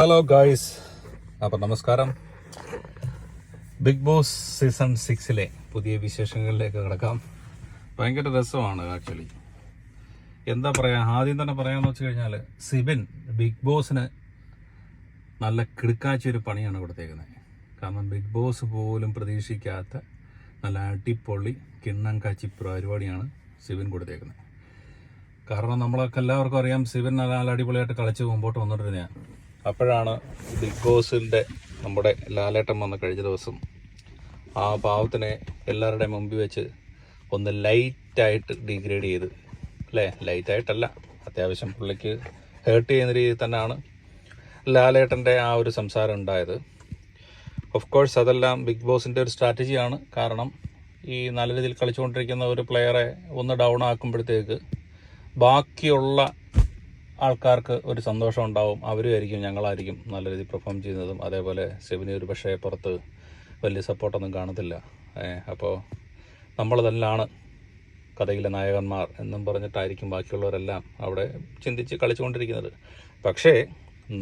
Hello guys അപ്പം നമസ്കാരം. Big boss season സിക്സിലെ പുതിയ വിശേഷങ്ങളിലേക്ക് കിടക്കാം. ഭയങ്കര രസമാണ് ആക്ച്വലി എന്താ പറയുക ആദ്യം തന്നെ പറയാമെന്ന് വെച്ച് കഴിഞ്ഞാൽ സിബിൻ ബിഗ് ബോസിന് നല്ല കിടുക്കാച്ച ഒരു പണിയാണ് കൊടുത്തേക്കുന്നത്. കാരണം ബിഗ് ബോസ് പോലും പ്രതീക്ഷിക്കാത്ത നല്ല അടിപൊളി കിണ്ണം കാച്ചി പരിപാടിയാണ് സിബിൻ കൊടുത്തേക്കുന്നത്. കാരണം നമ്മളൊക്കെ എല്ലാവർക്കും അറിയാം സിബിൻ നല്ല അടിപൊളിയായിട്ട് കളിച്ച് മുമ്പോട്ട് വന്നുകൊണ്ടിരുന്നതാണ് അപ്പോഴാണ് ബിഗ് ബോസിന്റെ നമ്മുടെ ലാലേട്ടൻ വന്ന കഴിഞ്ഞ ദിവസം ആ പാവത്തിനെ എല്ലാവരുടെയും മുമ്പിൽ വെച്ച് ഒന്ന് ലൈറ്റായിട്ട് ഡിഗ്രേഡ് ചെയ്ത് അല്ലേ? ലൈറ്റായിട്ടല്ല. അത്യാവശ്യം പുള്ളിക്ക് ഹേർട്ട് ചെയ്യുന്ന രീതിയിൽ തന്നെയാണ് ലാലേട്ടന്റെ ആ ഒരു സംസാരം ഉണ്ടായത്. ഓഫ് കോഴ്സ് അതെല്ലാം ബിഗ് ബോസിന്റെ ഒരു സ്ട്രാറ്റജിയാണ്. കാരണം ഈ നല്ല രീതിയിൽ കളിച്ചുകൊണ്ടിരിക്കുന്ന ഒരു പ്ലെയറെ ഒന്ന് ഡൗൺ ആക്കുമ്പോഴത്തേക്ക് ബാക്കിയുള്ള ആൾക്കാർക്ക് ഒരു സന്തോഷം ഉണ്ടാവും. അവരുമായിരിക്കും ഞങ്ങളായിരിക്കും നല്ല രീതിയിൽ പെർഫോം ചെയ്യുന്നതും. അതേപോലെ സെബിനി ഒരു പക്ഷേ പുറത്ത് വലിയ സപ്പോർട്ടൊന്നും കാണത്തില്ല. അപ്പോൾ നമ്മൾ തന്നെയാണ് കഥയിലെ നായകന്മാർ എന്നും പറഞ്ഞിട്ടായിരിക്കും ബാക്കിയുള്ളവരെല്ലാം അവിടെ ചിന്തിച്ച് കളിച്ചുകൊണ്ടിരിക്കുന്നത്. പക്ഷേ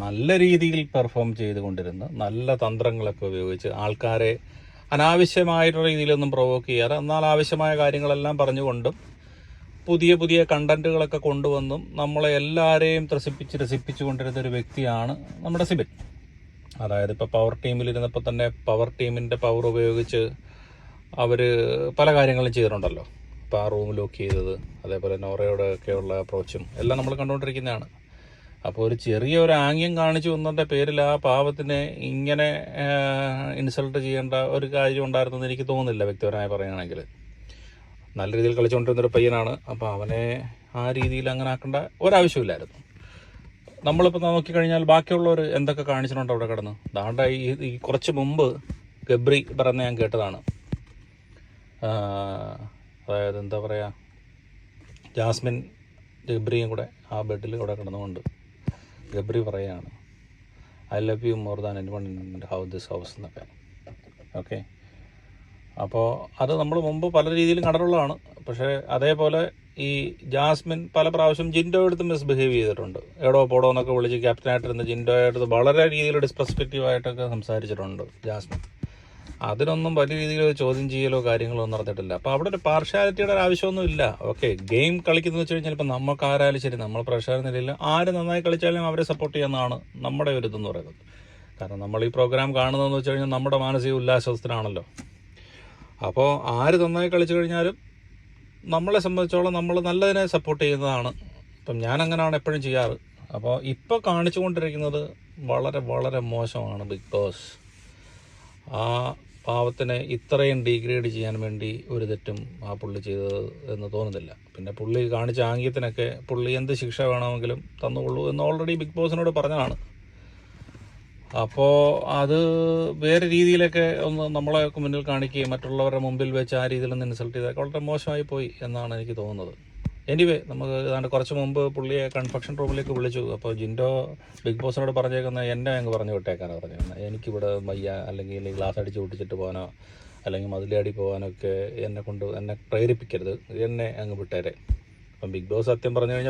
നല്ല രീതിയിൽ പെർഫോം ചെയ്തുകൊണ്ടിരുന്ന് നല്ല തന്ത്രങ്ങളൊക്കെ ഉപയോഗിച്ച് ആൾക്കാരെ അനാവശ്യമായിട്ടുള്ള രീതിയിലൊന്നും പ്രൊവോക്ക് ചെയ്യാറ് എന്നാൽ ആവശ്യമായ കാര്യങ്ങളെല്ലാം പറഞ്ഞുകൊണ്ടും പുതിയ പുതിയ കണ്ടന്റുകളൊക്കെ കൊണ്ടുവന്നും നമ്മളെ എല്ലാവരെയും ത്രസിപ്പിച്ച് രസിപ്പിച്ചു കൊണ്ടിരുന്ന ഒരു വ്യക്തിയാണ് നമ്മുടെ സിബിൻ. അതായത് ഇപ്പോൾ പവർ ടീമിൽ ഇരുന്നപ്പോൾ തന്നെ പവർ ടീമിന്റെ പവർ ഉപയോഗിച്ച് അവർ പല കാര്യങ്ങളും ചെയ്തിട്ടുണ്ടല്ലോ. ഇപ്പോൾ ആ റൂം ലോക്ക് ചെയ്തത് അതേപോലെ നോറയോടൊക്കെയുള്ള അപ്രോച്ചും എല്ലാം നമ്മൾ കണ്ടുകൊണ്ടിരിക്കുന്നതാണ്. അപ്പോൾ ഒരു ചെറിയ ഒരു ആംഗ്യം കാണിച്ചു വന്നതിന്റെ പേരിൽ ആ പാവത്തിനെ ഇങ്ങനെ ഇൻസൾട്ട് ചെയ്യേണ്ട ഒരു കാര്യം ഉണ്ടായിരുന്നെന്ന് എനിക്ക് തോന്നുന്നില്ല വ്യക്തിപരമായി പറയുകയാണെങ്കിൽ. നല്ല രീതിയിൽ കളിച്ചുകൊണ്ടിരുന്നൊരു പയ്യനാണ്. അപ്പോൾ അവനെ ആ രീതിയിൽ അങ്ങനെ ആക്കേണ്ട ഒരാവശ്യമില്ലായിരുന്നു. നമ്മളിപ്പോൾ നോക്കിക്കഴിഞ്ഞാൽ ബാക്കിയുള്ളവർ എന്തൊക്കെ കാണിച്ചിട്ടുണ്ട് അവിടെ കിടന്ന്? ദാണ്ട ഈ കുറച്ച് മുമ്പ് ഗബ്രി പറഞ്ഞ ഞാൻ കേട്ടതാണ്. അതായത് എന്താ പറയുക ജാസ്മിൻ ഗബ്രിയും കൂടെ ആ ബെഡിൽ ഇവിടെ കിടന്നുകൊണ്ട് ഗബ്രി പറയുകയാണ് I love you more than anyone how this house എന്നൊക്കെ. ഓക്കെ അപ്പോൾ അത് നമ്മൾ മുമ്പ് പല രീതിയിലും കണ്ടിട്ടുള്ളതാണ്. പക്ഷേ അതേപോലെ ഈ ജാസ്മിൻ പല പ്രാവശ്യം ജിൻഡോ എടുത്ത് മിസ്ബിഹേവ് ചെയ്തിട്ടുണ്ട്. എടോ പോടോ എന്നൊക്കെ വിളിച്ച് ക്യാപ്റ്റനായിട്ടിരുന്ന ജിൻഡോ അടുത്ത് വളരെ രീതിയിൽ ഡിസ്പെസ്പെക്റ്റീവ് ആയിട്ടൊക്കെ സംസാരിച്ചിട്ടുണ്ട് ജാസ്മിൻ. അതിനൊന്നും വലിയ രീതിയിൽ ചോദ്യം ചെയ്യലോ കാര്യങ്ങളോ ഒന്നും നടന്നിട്ടില്ല. അപ്പോൾ അവിടെ ഒരു പാർഷ്യാലിറ്റിയുടെ ഒരു ആവശ്യമൊന്നും ഇല്ല. ഓക്കെ ഗെയിം കളിക്കുന്നത് വെച്ച് കഴിഞ്ഞാൽ ഇപ്പം നമുക്ക് ആരായാലും ശരി നമ്മൾ പ്രഷർ നിലയിൽ ആര് നന്നായി കളിച്ചാലും അവരെ സപ്പോർട്ട് ചെയ്യുന്നതാണ് നമ്മുടെ ഒരു ഇതെന്ന് പറയുന്നത്. കാരണം നമ്മൾ ഈ പ്രോഗ്രാം കാണുന്നതെന്ന് വെച്ച് കഴിഞ്ഞാൽ നമ്മുടെ മാനസിക ഉല്ലാസത്തിനാണല്ലോ. അപ്പോൾ ആര് നന്നായി കളിച്ചു കഴിഞ്ഞാലും നമ്മളെ സംബന്ധിച്ചോളം നമ്മൾ നല്ലതിനെ സപ്പോർട്ട് ചെയ്യുന്നതാണ്. ഇപ്പം ഞാൻ അങ്ങനെയാണ് എപ്പോഴും ചെയ്യാറ്. അപ്പോൾ ഇപ്പോൾ കാണിച്ചു കൊണ്ടിരിക്കുന്നത് വളരെ വളരെ മോശമാണ് ബിഗ് ബോസ് ആ പാവത്തിനെ ഇത്രയും ഡീഗ്രേഡ് ചെയ്യാൻ വേണ്ടി ഒരു തെറ്റും ആ പുള്ളി ചെയ്തത് എന്ന് തോന്നുന്നില്ല. പിന്നെ പുള്ളി കാണിച്ച ആംഗ്യത്തിനൊക്കെ പുള്ളി എന്ത് ശിക്ഷ വേണമെങ്കിലും തന്നുകൊള്ളൂ എന്ന് ഓൾറെഡി ബിഗ് ബോസിനോട് പറഞ്ഞതാണ്. അപ്പോൾ അത് വേറെ രീതിയിലൊക്കെ ഒന്ന് നമ്മളെ മുന്നിൽ കാണിക്കുകയും മറ്റുള്ളവരുടെ മുമ്പിൽ വെച്ച് ആ രീതിയിലൊന്ന് ഇൻസൾട്ട് ചെയ്തൊക്കെ വളരെ മോശമായി പോയി എന്നാണ് എനിക്ക് തോന്നുന്നത്. എനിവേ നമുക്ക് ഏതാണ്ട് കുറച്ച് മുമ്പ് പുള്ളിയെ കൺഫക്ഷൻ റൂമിലേക്ക് വിളിച്ചു. അപ്പോൾ ജിൻഡോ ബിഗ് ബോസിനോട് പറഞ്ഞേക്കുന്ന എന്നെ അങ്ങ് പറഞ്ഞു വിട്ടേക്കാനാണ് പറഞ്ഞേക്കുന്നത് എനിക്കിവിടെ വയ്യ അല്ലെങ്കിൽ ഗ്ലാസ് അടിച്ച് പൊട്ടിച്ചിട്ട് പോകാനോ അല്ലെങ്കിൽ മതിലടി പോകാനൊക്കെ എന്നെ കൊണ്ട് എന്നെ പ്രേരിപ്പിക്കരുത്. എന്നെ അങ്ങ് വിട്ടേരെ. അപ്പം ബിഗ് ബോസ് സത്യം പറഞ്ഞു കഴിഞ്ഞാൽ